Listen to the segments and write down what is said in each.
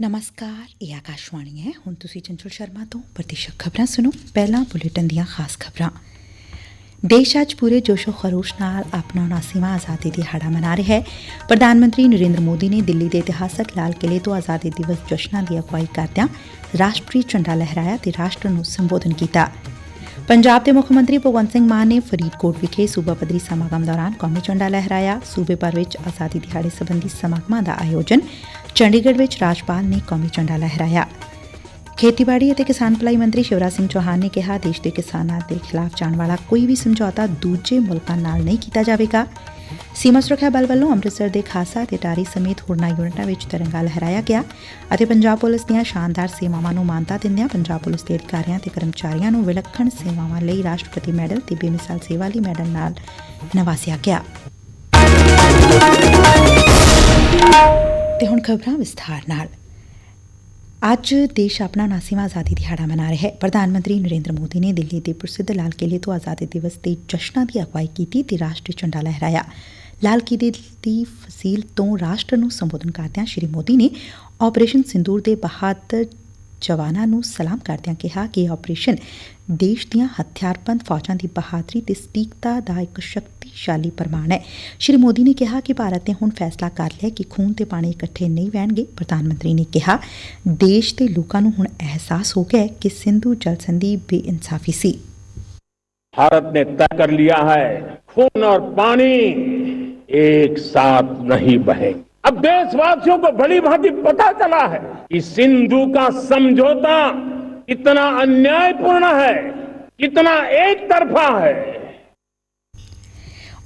ਨਮਸਕਾਰ, ਇਹ ਆਕਾਸ਼ਵਾਣੀ ਹੈ। ਹੁਣ ਤੁਸੀਂ ਚੰਚਲ ਸ਼ਰਮਾ ਤੋਂ ਪ੍ਰਤੀਸ਼ਕ ਖਬਰਾਂ ਸੁਣੋ। ਪਹਿਲਾਂ ਬੁਲੇਟਿਨ ਦੀਆਂ ਖਾਸ ਖਬਰਾਂ। ਦੇਸ਼ ਅੱਜ ਪੂਰੇ ਜੋਸ਼ੋ ਖਰੋਸ਼ ਨਾਲ ਆਪਣਾ 79ਵਾਂ ਆਜ਼ਾਦੀ ਦਿਹਾੜਾ ਮਨਾ ਰਿਹਾ ਹੈ। ਪ੍ਰਧਾਨ ਮੰਤਰੀ ਨਰਿੰਦਰ ਮੋਦੀ ਨੇ ਦਿੱਲੀ ਦੇ ਇਤਿਹਾਸਕ ਲਾਲ ਕਿਲੇ ਤੋਂ ਆਜ਼ਾਦੀ ਦਿਵਸ ਜਸ਼ਨਾਂ ਦੀ ਅਗਵਾਈ ਕਰਦਿਆਂ ਰਾਸ਼ਟਰੀ ਝੰਡਾ ਲਹਿਰਾਇਆ ਤੇ ਰਾਸ਼ਟਰ ਨੂੰ ਸੰਬੋਧਨ ਕੀਤਾ। ਪੰਜਾਬ ਦੇ ਮੁੱਖ ਮੰਤਰੀ ਭਗਵੰਤ ਸਿੰਘ ਮਾਨ ਨੇ ਫਰੀਦਕੋਟ ਵਿਖੇ ਸੂਬਾ ਪੱਧਰੀ ਸਮਾਗਮ ਦੌਰਾਨ ਕੌਮੀ ਝੰਡਾ ਲਹਿਰਾਇਆ। ਸੂਬੇ ਭਰ ਵਿੱਚ ਆਜ਼ਾਦੀ ਦਿਹਾੜੇ ਸੰਬੰਧੀ ਸਮਾਗਮਾਂ ਦਾ ਆਯੋਜਨ ਚੰਡੀਗੜ੍ਹ ਵਿੱਚ ਰਾਜਪਾਲ ਨੇ ਕੌਮੀ ਝੰਡਾ ਲਹਿਰਾਇਆ। ਖੇਤੀਬਾੜੀ ਅਤੇ ਕਿਸਾਨ ਭਲਾਈ ਮੰਤਰੀ ਸ਼ਿਵਰਾਜ ਸਿੰਘ ਚੌਹਾਨ ਨੇ ਕਿਹਾ, ਦੇਸ਼ ਦੇ ਕਿਸਾਨਾਂ ਦੇ ਖਿਲਾਫ ਜਾਣ ਵਾਲਾ ਕੋਈ ਵੀ ਸਮਝੌਤਾ ਦੂਜੇ ਮੁਲਕਾਂ ਨਾਲ ਨਹੀਂ ਕੀਤਾ ਜਾਵੇਗਾ। ਸੀਮਾ ਸੁਰੱਖਿਆ ਬਲ ਵੱਲੋਂ ਅੰਮ੍ਰਿਤਸਰ ਦੇ ਖਾਸਾ ਤੇ ਟਾਰੀ ਸਮੇਤ ਹੋਰਨਾਂ ਯੂਨਿਟਾਂ ਵਿੱਚ ਤਿਰੰਗਾ ਲਹਿਰਾਇਆ ਗਿਆ ਅਤੇ ਪੰਜਾਬ ਪੁਲਿਸ ਦੀਆਂ ਸ਼ਾਨਦਾਰ ਸੇਵਾਵਾਂ ਨੂੰ ਮਾਨਤਾ ਦਿੰਦਿਆਂ ਪੰਜਾਬ ਪੁਲਿਸ ਦੇ ਅਧਿਕਾਰੀਆਂ ਤੇ ਕਰਮਚਾਰੀਆਂ ਨੂੰ ਵਿਲੱਖਣ ਸੇਵਾਵਾਂ ਲਈ ਰਾਸ਼ਟਰਪਤੀ ਮੈਡਲ ਤੇ ਬੇਮਿਸਾਲ ਸੇਵਾ ਲਈ ਮੈਡਲ ਨਾਲ ਨਵਾਜ਼ਿਆ ਗਿਆ। ਤੇ ਹੁਣ ਖਬਰਾਂ ਵਿਸਥਾਰ ਨਾਲ। ਅੱਜ ਦੇਸ਼ ਆਪਣਾ 79ਵਾਂ ਆਜ਼ਾਦੀ ਦਿਹਾੜਾ ਮਨਾ ਰਿਹਾ ਹੈ। ਪ੍ਰਧਾਨ ਮੰਤਰੀ ਨਰਿੰਦਰ ਮੋਦੀ ਨੇ ਦਿੱਲੀ ਦੇ ਪ੍ਰਸਿੱਧ ਲਾਲ ਕਿਲੇ ਤੋਂ ਆਜ਼ਾਦੀ ਦਿਵਸ ਦੇ ਜਸ਼ਨਾਂ ਦੀ ਅਗਵਾਈ ਕੀਤੀ ਤੇ ਰਾਸ਼ਟਰੀ ਝੰਡਾ ਲਹਿਰਾਇਆ। ਲਾਲ ਕਿਲੇ ਦੀ ਫਸੀਲ ਤੋਂ ਰਾਸ਼ਟਰ ਨੂੰ ਸੰਬੋਧਨ ਕਰਦਿਆਂ ਸ਼੍ਰੀ ਮੋਦੀ ਨੇ ਆਪਰੇਸ਼ਨ ਸਿੰਦੂਰ ਦੇ ਬਹਾਦਰ ਜਵਾਨਾਂ ਨੂੰ ਸਲਾਮ ਕਰਦਿਆਂ ਕਿਹਾ ਕਿ ਇਹ ਆਪਰੇਸ਼ਨ ਦੇਸ਼ ਦੀਆਂ ਹਥਿਆਰਬੰਦ ਫੌਜਾਂ ਦੀ ਬਹਾਦਰੀ ਤੇ ਸਟੀਕਤਾ ਦਾ ਇੱਕ ਸ਼ਕਤੀਸ਼ਾਲੀ ਪ੍ਰਮਾਣ ਹੈ ਸ਼੍ਰੀ ਮੋਦੀ ਨੇ ਕਿਹਾ ਕਿ ਭਾਰਤ ਨੇ ਹੁਣ ਫੈਸਲਾ ਕਰ ਲਿਆ ਕਿ ਖੂਨ ਤੇ ਪਾਣੀ ਇਕੱਠੇ ਨਹੀਂ ਵਹਿਣਗੇ ਪ੍ਰਧਾਨ ਮੰਤਰੀ ਨੇ ਕਿਹਾ ਦੇਸ਼ ਦੇ ਲੋਕਾਂ ਨੂੰ ਹੁਣ ਅਹਿਸਾਸ ਹੋ ਗਿਆ ਹੈ ਕਿ ਸਿੰਧੂ ਜਲ ਸੰਧੀ ਬੇਇਨਸਾਫੀ ਸੀ भारत ने तय कर लिया है खून और पानी एक साथ नहीं बहेंगे अब देशवासियों को भली भांति पता चला है कि सिंधु का समझौता कितना अन्यायपूर्ण है कितना एक तरफा है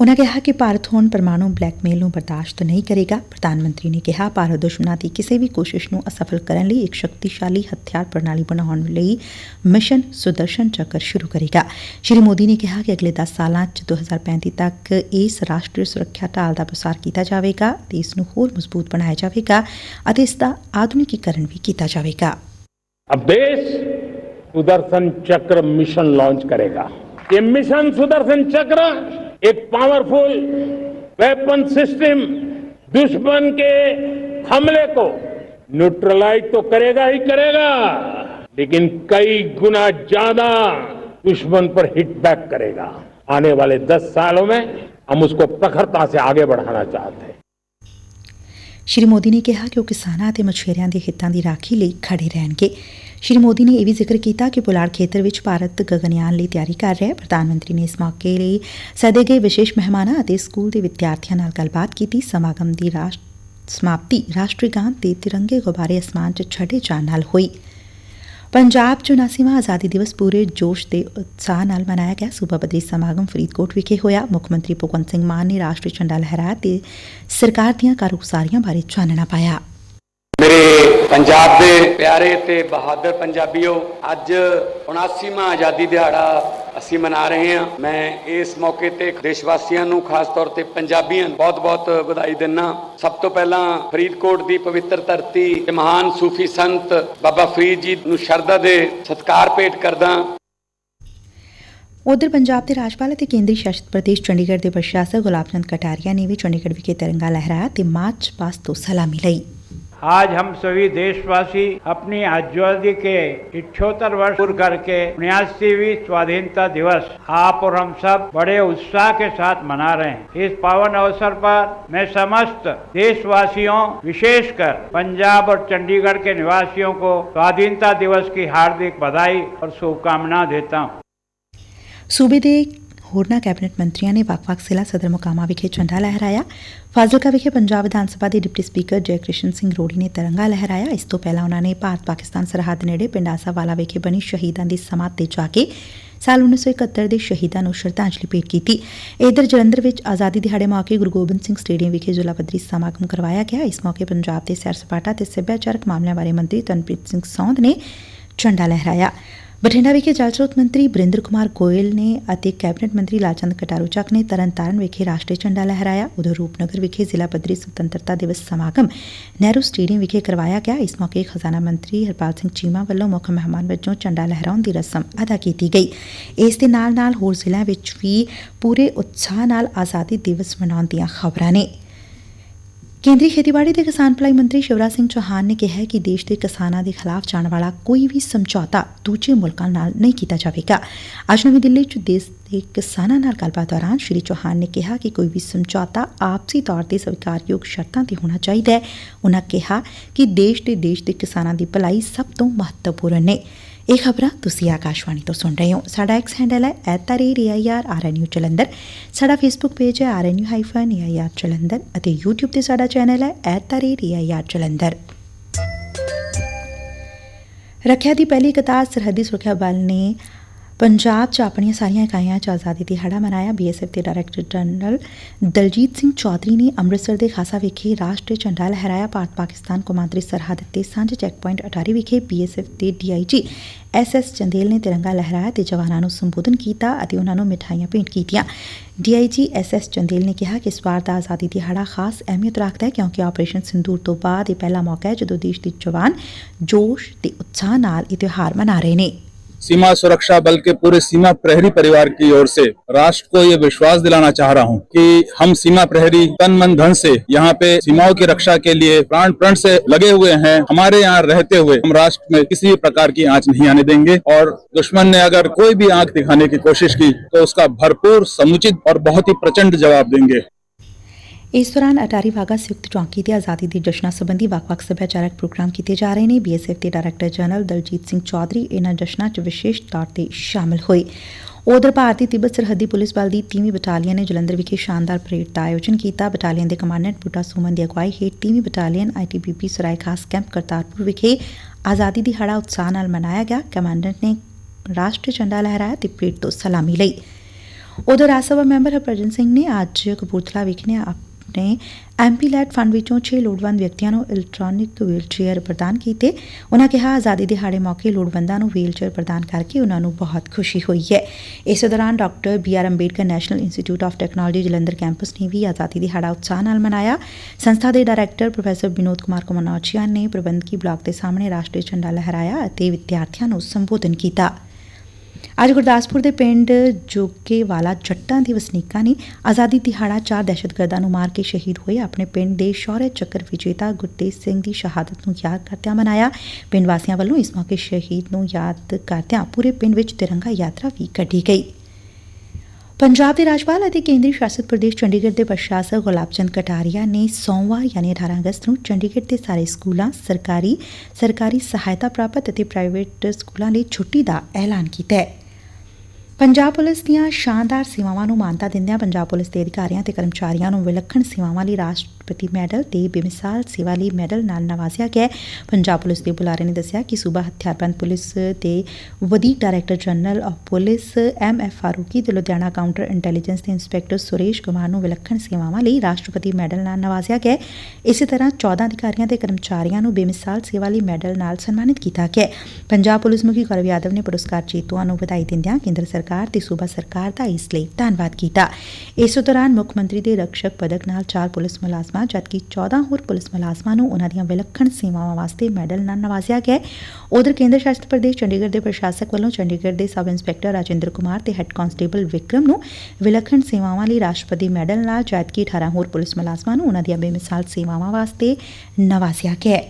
ਉਨ੍ਹਾਂ ਕਿਹਾ ਕਿ ਭਾਰਤ ਹੁਣ ਪਰਮਾਣੂ ਬਲੈਕਮੇਲ ਨੂੰ ਬਰਦਾਸ਼ਤ ਨਹੀਂ ਕਰੇਗਾ ਪ੍ਰਧਾਨ ਮੰਤਰੀ ਨੇ ਕਿਹਾ ਭਾਰਤ ਦੁਸ਼ਮਣਾਂ ਦੀ ਕਿਸੇ ਵੀ ਕੋਸ਼ਿਸ਼ ਨੂੰ ਅਸਫਲ ਕਰਨ ਲਈ ਇੱਕ ਸ਼ਕਤੀਸ਼ਾਲੀ ਹਥਿਆਰ ਪ੍ਰਣਾਲੀ ਬਣਾਉਣ ਲਈ ਮਿਸ਼ਨ ਸੁਦਰਸ਼ਨ ਚੱਕਰ ਸ਼ੁਰੂ ਕਰੇਗਾ ਸ਼੍ਰੀ ਮੋਦੀ ਨੇ ਕਿਹਾ ਕਿ ਅਗਲੇ 10 ਸਾਲਾਂ 'ਚ 2035 ਤੱਕ ਇਸ ਰਾਸ਼ਟਰੀ ਸੁਰੱਖਿਆ ਢਾਲ ਦਾ ਪ੍ਰਸਾਰ ਕੀਤਾ ਜਾਵੇਗਾ ਤੇ ਇਸ ਨੂੰ ਹੋਰ ਮਜ਼ਬੂਤ ਬਣਾਇਆ ਜਾਵੇਗਾ ਅਤੇ ਇਸ ਦਾ ਆਧੁਨਿਕੀਕਰਨ ਵੀ ਕੀਤਾ ਜਾਵੇਗਾ अब देश सुदर्शन चक्र मिशन लॉन्च करेगा ये मिशन सुदर्शन चक्र एक पावरफुल वेपन सिस्टम दुश्मन के हमले को न्यूट्रलाइज तो करेगा ही करेगा, लेकिन कई गुना ज़्यादा दुश्मन पर हिट बैक करेगा। आने वाले दस सालों में हम उसको प्रखरता से आगे बढ़ाना चाहते हैं। ਸ਼੍ਰੀ ਮੋਦੀ ਨੇ ਕਿਹਾ ਕਿ ਉਹ ਕਿਸਾਨਾਂ ਅਤੇ ਮਛੇਰਿਆਂ ਦੇ ਹਿੱਤਾਂ ਦੀ ਰਾਖੀ ਲਈ ਖੜੇ ਰਹਿਣਗੇ। ਸ਼੍ਰੀ ਮੋਦੀ ਨੇ ਇਹ ਵੀ ਜ਼ਿਕਰ ਕੀਤਾ ਕਿ ਪੁਲਾੜ ਖੇਤਰ ਵਿੱਚ ਭਾਰਤ ਗਗਨਯਾਨ ਲਈ ਤਿਆਰੀ ਕਰ ਰਿਹਾ ਹੈ। ਪ੍ਰਧਾਨ ਮੰਤਰੀ ਨੇ ਇਸ ਮੌਕੇ ਲਈ ਸੱਦੇ ਗਏ ਵਿਸ਼ੇਸ਼ ਮਹਿਮਾਨਾਂ ਅਤੇ ਸਕੂਲ ਦੇ ਵਿਦਿਆਰਥੀਆਂ ਨਾਲ ਗੱਲਬਾਤ ਕੀਤੀ। ਸਮਾਗਮ ਦੀ ਰਾਸ਼ ਸਮਾਪਤੀ ਰਾਸ਼ਟਰੀ ਗਾਨ ਤੇ ਤਿਰੰਗੇ ਗੁਬਾਰੇ ਅਸਮਾਨ 'ਚ ਛੱਡੇ ਜਾਣ ਨਾਲ ਹੋਈ। ਪੰਜਾਬ 'ਚ 79ਵਾਂ ਆਜ਼ਾਦੀ ਦਿਵਸ ਪੂਰੇ ਜੋਸ਼ ਤੇ ਉਤਸ਼ਾਹ ਨਾਲ ਮਨਾਇਆ ਗਿਆ। ਸੂਬਾ ਪੱਧਰੀ ਸਮਾਗਮ ਫਰੀਦਕੋਟ ਵਿਖੇ ਹੋਇਆ। ਮੁੱਖ ਮੰਤਰੀ ਭਗਵੰਤ ਸਿੰਘ ਮਾਨ ਨੇ ਰਾਸ਼ਟਰੀ ਝੰਡਾ ਲਹਿਰਾਇਆ ਤੇ ਸਰਕਾਰ ਦੀਆਂ ਕਾਰਗੁਜ਼ਾਰੀਆਂ ਬਾਰੇ ਚਾਨਣਾ ਪਾਇਆ। ਪੰਜਾਬ ਦੇ ਪਿਆਰੇ ਤੇ ਬਹਾਦਰ ਪੰਜਾਬੀਓ, ਅੱਜ 79ਵਾਂ ਆਜ਼ਾਦੀ ਦਿਹਾੜਾ ਅਸੀਂ ਮਨਾ ਰਹੇ ਹਾਂ। ਮੈਂ ਇਸ ਮੌਕੇ ਤੇ ਦੇਸ਼ ਵਾਸੀਆਂ ਨੂੰ ਖਾਸ ਤੌਰ ਤੇ ਪੰਜਾਬੀਆਂ ਨੂੰ ਬਹੁਤ-ਬਹੁਤ ਵਧਾਈ ਦਿੰਨਾ। ਸਭ ਤੋਂ ਪਹਿਲਾਂ ਫਰੀਦਕੋਟ ਦੀ ਪਵਿੱਤਰ ਧਰਤੀ ਤੇ ਮਹਾਨ ਸੂਫੀ ਸੰਤ ਬਾਬਾ ਫਰੀਦ ਜੀ ਨੂੰ ਸ਼ਰਧਾ ਦੇ ਸਤਿਕਾਰ ਭੇਟ ਕਰਦਾ। ਉਧਰ ਪੰਜਾਬ ਦੇ ਰਾਜਪਾਲ ਅਤੇ ਕੇਂਦਰੀ ਸ਼ਾਸਿਤ ਪ੍ਰਦੇਸ਼ ਚੰਡੀਗੜ੍ਹ ਦੇ ਪ੍ਰਸ਼ਾਸਕ ਗੁਲਾਬ ਚੰਦ ਕਟਾਰੀਆ ਨੇ ਵੀ ਚੰਡੀਗੜ੍ਹ ਵਿਖੇ ਤਿਰੰਗਾ ਲਹਿਰਾਇਆ ਤੇ ਮਾਰਚ ਪਾਸਟ ਤੋਂ ਸਲਾਮੀ ਲਈ। आज हम सभी देशवासी अपनी आज़ादी के इच्छोत्तर वर्ष पूर्ण करके उन्यासीवी स्वाधीनता दिवस आप और हम सब बड़े उत्साह के साथ मना रहे हैं। इस पावन अवसर पर मैं समस्त देशवासियों, विशेषकर पंजाब और चंडीगढ़ के निवासियों को स्वाधीनता दिवस की हार्दिक बधाई और शुभकामना देता हूँ। सूबेदे ਹੋਰਨਾਂ ਕੈਬਨਿਟ ਮੰਤਰੀਆਂ ਨੇ ਵੱਖ-ਵੱਖ ਜ਼ਿਲ੍ਹਾ ਸਦਰ ਮੁਕਾਮਾਂ ਵਿਖੇ ਝੰਡਾ ਲਹਿਰਾਇਆ। ਫਾਜ਼ਿਲਕਾ ਵਿਖੇ ਪੰਜਾਬ ਵਿਧਾਨ ਸਭਾ ਦੇ ਡਿਪਟੀ ਸਪੀਕਰ ਜੈਕ੍ਰਿਸ਼ਨ ਸਿੰਘ ਰੋੜੀ ਨੇ ਤਿਰੰਗਾ ਲਹਿਰਾਇਆ। ਇਸ ਤੋਂ ਪਹਿਲਾਂ ਉਹਨਾਂ ਨੇ ਭਾਰਤ ਪਾਕਿਸਤਾਨ ਸਰਹੱਦ ਨੇੜੇ ਪਿੰਡ ਆਸਾਵਾਲਾ ਵਿਖੇ ਬਣੀ ਸ਼ਹੀਦਾਂ ਦੀ ਸਮਾਧ ਤੇ ਜਾ ਕੇ ਸਾਲ 1971 ਦੇ ਸ਼ਹੀਦਾਂ ਨੂੰ ਸ਼ਰਧਾਂਜਲੀ ਭੇਟ ਕੀਤੀ। ਇਧਰ ਜਲੰਧਰ ਵਿੱਚ ਆਜ਼ਾਦੀ ਦਿਹਾੜੇ ਮੌਕੇ ਗੁਰੂ ਗੋਬਿੰਦ ਸਿੰਘ ਸਟੇਡੀਅਮ ਵਿਖੇ ਜ਼ਿਲ੍ਹਾ ਪੱਧਰੀ ਸਮਾਗਮ ਕਰਵਾਇਆ ਗਿਆ। ਇਸ ਮੌਕੇ ਪੰਜਾਬ ਦੇ ਸੈਰ ਸਪਾਟਾ ਤੇ ਸੱਭਿਆਚਾਰਕ ਮਾਮਲਿਆਂ ਬਾਰੇ ਮੰਤਰੀ ਤਨਪ੍ਰੀਤ ਸਿੰਘ ਸੌਂਦ ਨੇ ਝੰਡਾ ਲਹਿਰਾਇਆ। ਬਠਿੰਡਾ ਵਿਖੇ ਜਲ ਸਰੋਤ ਮੰਤਰੀ ਬਰਿੰਦਰ ਕੁਮਾਰ ਗੋਇਲ ਨੇ ਅਤੇ ਕੈਬਨਿਟ ਮੰਤਰੀ ਲਾਚੰਦ ਕਟਾਰੂ ਚੱਕ ਨੇ ਤਰਨਤਾਰਨ ਵਿਖੇ ਰਾਸ਼ਟਰੀ ਝੰਡਾ ਲਹਿਰਾਇਆ। ਉਧਰ ਰੂਪਨਗਰ ਵਿਖੇ ਜ਼ਿਲ੍ਹਾ ਪੱਧਰੀ ਸੁਤੰਤਰਤਾ ਦਿਵਸ ਸਮਾਗਮ ਨਹਿਰੂ ਸਟੇਡੀਅਮ ਵਿਖੇ ਕਰਵਾਇਆ ਗਿਆ। ਇਸ ਮੌਕੇ ਖਜ਼ਾਨਾ ਮੰਤਰੀ ਹਰਪਾਲ ਸਿੰਘ ਚੀਮਾ ਵੱਲੋਂ ਮੁੱਖ ਮਹਿਮਾਨ ਵਜੋਂ ਝੰਡਾ ਲਹਿਰਾਉਣ ਦੀ ਰਸਮ ਅਦਾ ਕੀਤੀ ਗਈ। ਇਸ ਦੇ ਨਾਲ ਨਾਲ ਹੋਰ ਜ਼ਿਲ੍ਹਿਆਂ ਵਿੱਚ ਵੀ ਪੂਰੇ ਉਤਸ਼ਾਹ ਨਾਲ ਆਜ਼ਾਦੀ ਦਿਵਸ ਮਨਾਉਣ ਦੀਆਂ ਖਬਰਾਂ ਨੇ। ਕੇਂਦਰੀ ਖੇਤੀਬਾੜੀ ਤੇ ਕਿਸਾਨ ਭਲਾਈ ਮੰਤਰੀ ਸ਼ਿਵਰਾਜ ਸਿੰਘ ਚੌਹਾਨ ਨੇ ਕਿਹਾ ਕਿ ਦੇਸ਼ ਦੇ ਕਿਸਾਨਾਂ ਦੇ ਖਿਲਾਫ ਜਾਣ ਵਾਲਾ ਕੋਈ ਵੀ ਸਮਝੌਤਾ ਦੂਜੇ ਮੁਲਕਾਂ ਨਾਲ ਨਹੀਂ ਕੀਤਾ ਜਾਵੇਗਾ। ਅੱਜ ਨਵੀਂ ਦਿੱਲੀ 'ਚ ਦੇਸ਼ ਦੇ ਕਿਸਾਨਾਂ ਨਾਲ ਗੱਲਬਾਤ ਦੌਰਾਨ ਸ਼੍ਰੀ ਚੌਹਾਨ ਨੇ ਕਿਹਾ ਕਿ ਕੋਈ ਵੀ ਸਮਝੌਤਾ ਆਪਸੀ ਤੌਰ ਤੇ ਸਵੀਕਾਰਯੋਗ ਸ਼ਰਤਾਂ ਤੇ ਹੋਣਾ ਚਾਹੀਦਾ ਹੈ। ਉਨ੍ਹਾਂ ਕਿਹਾ ਕਿ ਦੇਸ਼ ਤੇ ਦੇਸ਼ ਦੇ ਕਿਸਾਨਾਂ ਦੀ ਭਲਾਈ ਸਭ ਤੋਂ ਮਹੱਤਵਪੂਰਨ ਨੇ ਇਹ ਖਬਰਾਂ ਤੁਸੀਂ ਆਕਾਸ਼ਵਾਣੀ ਤੋਂ ਸੁਣ ਰਹੇ ਹੋ। ਸਾਡਾ ਐਕਸ ਹੈਂਡਲ ਹੈ @reair ਆਰਐਨਯੂ ਸਾਡਾ ਫੇਸਬੁੱਕ ਪੇਜ ਹੈ rnu-air ਜਲੰਧਰ ਅਤੇ YouTube ਤੇ ਸਾਡਾ ਚੈਨਲ ਹੈ @reair ਜਲੰਧਰ। ਰੱਖਿਆ ਦੀ ਪਹਿਲੀ ਕਤਾਰ ਸਰਹੱਦੀ ਸੁਰੱਖਿਆ ਬਲ ਨੇ ਪੰਜਾਬ 'ਚ ਆਪਣੀਆਂ ਸਾਰੀਆਂ ਇਕਾਈਆਂ 'ਚ ਆਜ਼ਾਦੀ ਦਿਹਾੜਾ ਮਨਾਇਆ। ਬੀਐਸਐਫ ਦੇ ਡਾਇਰੈਕਟਰ ਜਨਰਲ ਦਲਜੀਤ ਸਿੰਘ ਚੌਧਰੀ ਨੇ ਅੰਮ੍ਰਿਤਸਰ ਦੇ ਖਾਸਾ ਵਿਖੇ ਰਾਸ਼ਟਰੀ ਝੰਡਾ ਲਹਿਰਾਇਆ। ਭਾਰਤ ਪਾਕਿਸਤਾਨ ਕੌਮਾਂਤਰੀ ਸਰਹੱਦ ਤੇ ਸਾਂਝੇ ਚੈੱਕ ਪੁਆਇੰਟ ਅਟਾਰੀ ਵਿਖੇ ਬੀਐਸਐਫ ਦੇ ਡੀਆਈਜੀ ਐਸਐਸ ਚੰਦੇਲ ਨੇ ਤਿਰੰਗਾ ਲਹਿਰਾਇਆ ਤੇ ਜਵਾਨਾਂ ਨੂੰ ਸੰਬੋਧਨ ਕੀਤਾ ਅਤੇ ਉਹਨਾਂ ਨੂੰ ਮਿਠਾਈਆਂ ਭੇਂਟ ਕੀਤੀਆਂ। ਡੀਆਈਜੀ ਐਸਐਸ ਚੰਦੇਲ ਨੇ ਕਿਹਾ ਕਿ ਇਸ ਵਾਰ ਦਾ ਆਜ਼ਾਦੀ ਦਿਹਾੜਾ ਖਾਸ ਅਹਿਮੀਅਤ ਰੱਖਦਾ ਹੈ ਕਿਉਂਕਿ ਆਪਰੇਸ਼ਨ ਸਿੰਦੂਰ ਤੋਂ ਬਾਅਦ ਇਹ ਪਹਿਲਾ ਮੌਕਾ ਹੈ ਜਦੋਂ ਦੇਸ਼ ਦੇ ਜਵਾਨ ਜੋਸ਼ ਤੇ ਉਤਸ਼ਾਹ ਨਾਲ ਇਹ ਤਿਉਹਾਰ ਮਨਾ ਰਹੇ ਨੇ। सीमा सुरक्षा बल के पूरे सीमा प्रहरी परिवार की ओर से राष्ट्र को ये विश्वास दिलाना चाह रहा हूँ कि हम सीमा प्रहरी तन मन धन से यहाँ पे सीमाओं की रक्षा के लिए प्राण प्रण से लगे हुए हैं, हमारे यहाँ रहते हुए हम राष्ट्र में किसी भी प्रकार की आँच नहीं आने देंगे और दुश्मन ने अगर कोई भी आँख दिखाने की कोशिश की तो उसका भरपूर समुचित और बहुत ही प्रचंड जवाब देंगे। ਇਸ ਦੌਰਾਨ ਅਟਾਰੀ ਵਾਗਾ ਸੰਯੁਕਤ ਚੌਂਕੀ ਤੇ ਆਜ਼ਾਦੀ ਦੇ ਜਸ਼ਨਾਂ ਸੰਬੰਧੀ ਵੱਖ-ਵੱਖ ਸੱਭਿਆਚਾਰਕ ਪ੍ਰੋਗਰਾਮ ਕੀਤੇ ਜਾ ਰਹੇ ਨੇ। ਬੀਐਸਐਫ ਦੇ ਡਾਇਰੈਕਟਰ ਜਨਰਲ ਦਲਜੀਤ ਸਿੰਘ ਚੌਧਰੀ ਇਹਨਾਂ ਜਸ਼ਨਾਂ 'ਚ ਵਿਸ਼ੇਸ਼ ਤੌਰ ਤੇ ਸ਼ਾਮਲ ਹੋਏ। ਉਧਰ ਭਾਰਤੀ ਤਿੱਬਤ ਸਰਹੱਦੀ ਪੁਲਿਸ ਬਲ ਦੀ 3ਵੀਂ ਬਟਾਲੀਅਨ ਨੇ ਜਲੰਧਰ ਵਿਖੇ ਸ਼ਾਨਦਾਰ ਪਰੇਡ ਦਾ ਆਯੋਜਨ ਕੀਤਾ। ਬਟਾਲੀਅਨ ਦੇ ਕਮਾਂਡੈਂਟ ਬੂਟਾ ਸੁਮਨ ਦੀ ਅਗਵਾਈ ਹੇਠ 3ਵੀਂ ਬਟਾਲੀਅਨ ਆਈਟੀਬੀਪੀ ਸਰਾਏ ਖਾਸ ਕੈਂਪ ਕਰਤਾਰਪੁਰ ਵਿਖੇ ਆਜ਼ਾਦੀ ਦੀ ਹੜਾ ਉਤਸ਼ਾਹ ਨਾਲ ਮਨਾਇਆ ਗਿਆ। ਕਮਾਂਡੈਂਟ ਨੇ ਰਾਸ਼ਟਰੀ ਝੰਡਾ ਲਹਿਰਾਇਆ ਤੇ ਪਰੇਡ ਤੋਂ ਸਲਾਮੀ ਲਈ। ਉਧਰ ਰਾਜ ਸਭਾ ਮੈਂਬਰ ਹਰਭਜਨ ਸਿੰਘ ਨੇ ਅੱਜ ਕਪੂਰਥਲਾ ਵਿਖੇ ਆਪਣੇ ਐਮਪੀ ਲੈਟ ਫੰਡ ਵਿੱਚੋਂ 6 ਲੋੜਵੰਦ ਵਿਅਕਤੀਆਂ ਨੂੰ ਇਲੈਕਟ੍ਰੋਨਿਕ ਵੀਲਚੇਅਰ ਪ੍ਰਦਾਨ ਕੀਤੇ। ਉਹਨਾਂ ਕਿਹਾ, ਆਜ਼ਾਦੀ ਦਿਹਾੜੇ ਮੌਕੇ ਲੋੜਵੰਦਾਂ ਨੂੰ ਵੀਲਚੇਅਰ ਪ੍ਰਦਾਨ ਕਰਕੇ ਉਹਨਾਂ ਨੂੰ ਬਹੁਤ ਖੁਸ਼ੀ ਹੋਈ ਹੈ। ਇਸੇ ਦੌਰਾਨ doctor B R Ambedkar national institute of technology Jalandhar campus ਨੇ ਵੀ ਆਜ਼ਾਦੀ ਦਿਹਾੜਾ ਉਤਸ਼ਾਹ ਨਾਲ ਮਨਾਇਆ। ਸੰਸਥਾ ਦੇ ਡਾਇਰੈਕਟਰ ਪ੍ਰੋਫੈਸਰ ਵਿਨੋਦ ਕੁਮਾਰ ਕਮਨੌਚੀਆ ਨੇ ਪ੍ਰਬੰਧਕੀ ਬਲਾਕ ਦੇ ਸਾਹਮਣੇ ਰਾਸ਼ਟਰੀ ਝੰਡਾ ਲਹਿਰਾਇਆ ਅਤੇ ਵਿਦਿਆਰਥੀਆਂ ਨੂੰ ਸੰਬੋਧਨ ਕੀਤਾ। ਅੱਜ ਗੁਰਦਾਸਪੁਰ ਦੇ ਪਿੰਡ ਜੋਗੇਵਾਲਾ ਜੱਟਾਂ ਦੇ ਵਸਨੀਕਾਂ ਨੇ ਆਜ਼ਾਦੀ ਦਿਹਾੜਾ ਚਾਰ ਦਹਿਸ਼ਤਗਰਦਾਂ ਨੂੰ ਮਾਰ ਕੇ ਸ਼ਹੀਦ ਹੋਏ। ਆਪਣੇ ਪਿੰਡ ਦੇ ਸ਼ੌਰਯ ਚੱਕਰ ਵਿਜੇਤਾ ਗੁਰਤੇਜ ਸਿੰਘ ਦੀ ਸ਼ਹਾਦਤ ਨੂੰ ਯਾਦ ਕਰਦਿਆਂ ਮਨਾਇਆ। ਪਿੰਡ ਵਾਸੀਆਂ ਵੱਲੋਂ ਇਸ ਮੌਕੇ ਸ਼ਹੀਦ ਨੂੰ ਯਾਦ ਕਰਦਿਆਂ ਪੂਰੇ ਪਿੰਡ ਵਿੱਚ ਤਿਰੰਗਾ ਯਾਤਰਾ ਵੀ ਕੱਢੀ ਗਈ। ਪੰਜਾਬ ਦੇ ਰਾਜਪਾਲ ਅਤੇ ਕੇਂਦਰੀ ਸ਼ਾਸਿਤ ਪ੍ਰਦੇਸ਼ ਚੰਡੀਗੜ੍ਹ ਦੇ ਪ੍ਰਸ਼ਾਸਕ ਗੁਲਾਬ ਚੰਦ ਕਟਾਰੀਆ ਨੇ ਸੋਮਵਾਰ ਯਾਨੀ 18 ਅਗਸਤ ਨੂੰ ਚੰਡੀਗੜ੍ਹ ਦੇ ਸਾਰੇ ਸਕੂਲਾਂ, ਸਰਕਾਰੀ ਸਰਕਾਰੀ ਸਹਾਇਤਾ ਪ੍ਰਾਪਤ ਅਤੇ ਪ੍ਰਾਈਵੇਟ ਸਕੂਲਾਂ ਲਈ ਛੁੱਟੀ ਦਾ ਐਲਾਨ ਕੀਤਾ ਹੈ। ਪੰਜਾਬ ਪੁਲਿਸ ਦੀਆਂ ਸ਼ਾਨਦਾਰ ਸੇਵਾਵਾਂ ਨੂੰ ਮਾਨਤਾ ਦਿੰਦਿਆਂ ਪੰਜਾਬ ਪੁਲਿਸ ਦੇ ਅਧਿਕਾਰੀਆਂ ਤੇ ਕਰਮਚਾਰੀਆਂ ਨੂੰ ਵਿਲੱਖਣ ਸੇਵਾਵਾਂ ਲਈ ਰਾਸ਼ਟਰਪਤੀ ਮੈਡਲ ਤੇ ਬੇਮਿਸਾਲ ਸੇਵਾ ਲਈ ਮੈਡਲ ਨਾਲ ਨਵਾਜ਼ਿਆ ਗਿਆ ਪੰਜਾਬ ਪੁਲਿਸ ਦੇ ਬੁਲਾਰੇ ਨੇ ਦੱਸਿਆ ਕਿ ਸੂਬਾ ਹਥਿਆਰਬੰਦ ਪੁਲਿਸ ਦੇ ਵਧੀਕ director general of police M F Farooqui ਤੇ ਲੁਧਿਆਣਾ ਕਾਊਂਟਰ ਇੰਟੈਲੀਜੈਂਸ ਦੇ ਇੰਸਪੈਕਟਰ ਸੁਰੇਸ਼ ਕੁਮਾਰ ਨੂੰ ਵਿਲੱਖਣ ਸੇਵਾਵਾਂ ਲਈ ਰਾਸ਼ਟਰਪਤੀ ਮੈਡਲ ਨਾਲ ਨਵਾਜ਼ਿਆ ਗਿਆ ਇਸੇ ਤਰ੍ਹਾਂ 14 ਅਧਿਕਾਰੀਆਂ ਤੇ ਕਰਮਚਾਰੀਆਂ ਨੂੰ ਬੇਮਿਸਾਲ ਸੇਵਾ ਲਈ ਮੈਡਲ ਨਾਲ ਸਨਮਾਨਿਤ ਕੀਤਾ ਗਿਆ ਪੰਜਾਬ ਪੁਲਿਸ ਮੁਖੀ ਗੌਰਵ ਯਾਦਵ ਨੇ ਪੁਰਸਕਾਰ ਜੇਤੂਆਂ ਨੂੰ ਵਧਾਈ ਦਿੰਦਿਆਂ ਕੇਂਦਰ ਸਰਕਾਰ ਸਰਕਾਰ ਤੇ ਸੂਬਾ ਸਰਕਾਰ ਦਾ ਇਸ ਲਈ ਧੰਨਵਾਦ ਕੀਤਾ। ਇਸ ਦੌਰਾਨ ਮੁੱਖ ਮੰਤਰੀ ਦੇ ਰਕਸ਼ਕ ਪਦਕ ਨਾਲ ਚਾਰ ਪੁਲਿਸ ਮੁਲਾਜ਼ਮਾਂ, ਜਦਕਿ 14 ਹੋਰ ਪੁਲਿਸ ਮੁਲਾਜ਼ਮਾਂ ਨੂੰ ਉਹਨਾਂ ਦੀਆਂ ਵਿਲੱਖਣ ਸੇਵਾਵਾਂ ਵਾਸਤੇ ਮੈਡਲ ਨਾਲ ਨਵਾਜ਼ਿਆ ਗਿਆ ਉਧਰ ਕੇਂਦਰ ਸ਼ਾਸਿਤ ਪ੍ਰਦੇਸ਼ ਚੰਡੀਗੜ੍ਹ ਦੇ ਪ੍ਰਸ਼ਾਸਕ ਵੱਲੋਂ ਚੰਡੀਗੜ੍ਹ ਦੇ ਸਬ ਇੰਸਪੈਕਟਰ ਰਾਜਿੰਦਰ ਕੁਮਾਰ ਤੇ ਹੈੱਡ ਕਾਂਸਟੇਬਲ ਵਿਕਰਮ ਨੂੰ ਵਿਲੱਖਣ ਸੇਵਾਵਾਂ ਲਈ ਰਾਸ਼ਟਰਪਤੀ ਮੈਡਲ ਨਾਲ, ਜਦਕਿ 18 ਹੋਰ ਪੁਲਿਸ ਮੁਲਾਜ਼ਮਾਂ ਨੂੰ ਉਹਨਾਂ ਦੀਆਂ ਬੇਮਿਸਾਲ ਸੇਵਾਵਾਂ ਵਾਸਤੇ ਨਵਾਜ਼ਿਆ ਗਿਆ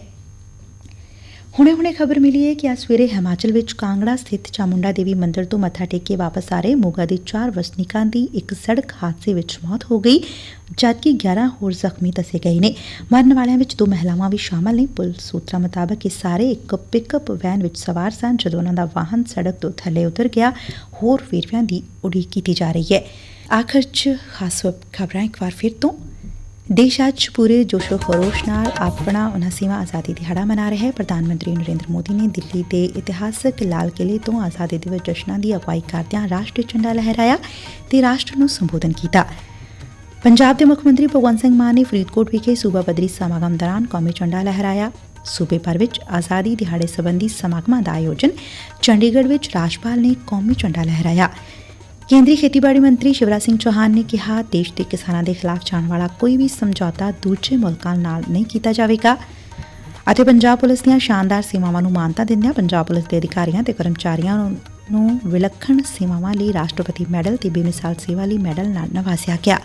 ਹੁਣੇ-ਹੁਣੇ ਖਬਰ ਮਿਲੀ ਹੈ ਕਿ ਅੱਜ ਸਵੇਰੇ ਹਿਮਾਚਲ ਵਿੱਚ ਕਾਂਗੜਾ ਸਥਿਤ ਚਾਮੁੰਡਾ ਦੇਵੀ ਮੰਦਿਰ ਤੋਂ ਮੱਥਾ ਟੇਕ ਕੇ ਵਾਪਸ ਆ ਰਹੇ ਮੋਗਾ ਦੇ ਚਾਰ ਵਸਨੀਕਾਂ ਦੀ ਇੱਕ ਸੜਕ ਹਾਦਸੇ ਵਿੱਚ ਮੌਤ ਹੋ ਗਈ ਜਦਕਿ 11 ਹੋਰ ਜ਼ਖਮੀ ਦੱਸੇ ਗਏ ਨੇ। ਮਰਨ ਵਾਲਿਆਂ ਵਿੱਚ ਦੋ ਮਹਿਲਾਵਾਂ ਵੀ ਸ਼ਾਮਲ ਨੇ। ਪੁਲਿਸ ਸੂਤਰਾਂ ਮੁਤਾਬਕ ਇਹ ਸਾਰੇ ਇੱਕ ਪਿਕਅਪ ਵੈਨ ਵਿੱਚ ਸਵਾਰ ਸਨ, ਜਦੋਂ ਉਹਨਾਂ ਦਾ ਵਾਹਨ ਸੜਕ ਤੋਂ ਥੱਲੇ ਉਤਰ ਗਿਆ। ਹੋਰ ਫੇਰਵਿਆਂ ਦੀ ਉਡੀਕ ਕੀਤੀ ਜਾ ਰਹੀ ਹੈ। ਆਖਰ 'ਚ ਖਾਸ ਖਬਰਾਂ ਇੱਕ ਵਾਰ ਫਿਰ ਤੋਂ ਦੇਸ਼ ਅੱਜ ਪੂਰੇ ਜੋਸ਼ੋ ਖਰੋਸ਼ ਨਾਲ ਆਪਣਾ 79ਵਾਂ ਆਜ਼ਾਦੀ ਦਿਹਾੜਾ ਮਨਾ ਰਿਹਾ ਹੈ ਪ੍ਰਧਾਨ ਮੰਤਰੀ ਨਰਿੰਦਰ ਮੋਦੀ ਨੇ ਦਿੱਲੀ ਦੇ ਇਤਿਹਾਸਕ ਲਾਲ ਕਿਲੇ ਤੋਂ ਆਜ਼ਾਦੀ ਦਿਵਸ ਜਸ਼ਨਾਂ ਦੀ ਅਗਵਾਈ ਕਰਦਿਆਂ ਰਾਸ਼ਟਰੀ ਝੰਡਾ ਲਹਿਰਾਇਆ ਤੇ ਰਾਸ਼ਟਰ ਨੂੰ ਸੰਬੋਧਨ ਕੀਤਾ ਪੰਜਾਬ ਦੇ ਮੁੱਖ ਮੰਤਰੀ ਭਗਵੰਤ ਸਿੰਘ ਮਾਨ ਨੇ ਫਰੀਦਕੋਟ ਵਿਖੇ ਸੂਬਾ ਪੱਧਰੀ ਸਮਾਗਮ ਦੌਰਾਨ ਕੌਮੀ ਝੰਡਾ ਲਹਿਰਾਇਆ ਸੂਬੇ ਭਰ ਵਿੱਚ ਆਜ਼ਾਦੀ ਦਿਹਾੜੇ ਸੰਬੰਧੀ ਸਮਾਗਮਾਂ ਦਾ ਆਯੋਜਨ ਚੰਡੀਗੜ੍ਹ ਵਿੱਚ ਰਾਜਪਾਲ ਨੇ ਕੌਮੀ ਝੰਡਾ ਲਹਿਰਾਇਆ ਕੇਂਦਰੀ ਖੇਤੀਬਾੜੀ ਮੰਤਰੀ ਸ਼ਿਵਰਾਜ ਸਿੰਘ ਚੌਹਾਨ ਨੇ ਕਿਹਾ, ਦੇਸ਼ ਦੇ ਕਿਸਾਨਾਂ ਦੇ ਖਿਲਾਫ ਜਾਣ ਵਾਲਾ ਕੋਈ ਵੀ ਸਮਝੌਤਾ ਦੂਜੇ ਮੁਲਕਾਂ ਨਾਲ ਨਹੀਂ ਕੀਤਾ ਜਾਵੇਗਾ। ਅਤੇ ਪੰਜਾਬ ਪੁਲਿਸ ਦੀਆਂ ਸ਼ਾਨਦਾਰ ਸੇਵਾਵਾਂ ਨੂੰ ਮਾਨਤਾ ਦਿੰਦਿਆਂ ਪੰਜਾਬ ਪੁਲਿਸ ਦੇ ਅਧਿਕਾਰੀਆਂ ਤੇ ਕਰਮਚਾਰੀਆਂ ਨੂੰ ਵਿਲੱਖਣ ਸੇਵਾਵਾਂ ਲਈ ਰਾਸ਼ਟਰਪਤੀ ਮੈਡਲ ਤੇ ਬੇਮਿਸਾਲ ਸੇਵਾ ਲਈ ਮੈਡਲ ਨਾਲ ਨਵਾਜ਼ਿਆ ਗਿਆ।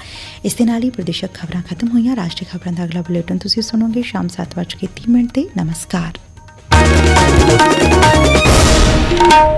ਇਸ ਦੇ ਨਾਲ ਹੀ ਪ੍ਰਦੇਸ਼ਕ ਖਬਰਾਂ ਖਤਮ ਹੋਈਆਂ। ਰਾਸ਼ਟਰੀ ਖਬਰਾਂ ਦਾ ਅਗਲਾ ਬੁਲੇਟਿਨ ਤੁਸੀਂ ਸੁਣੋਗੇ ਸ਼ਾਮ 7:30 ਮਿੰਟ ਤੇ। ਨਮਸਕਾਰ।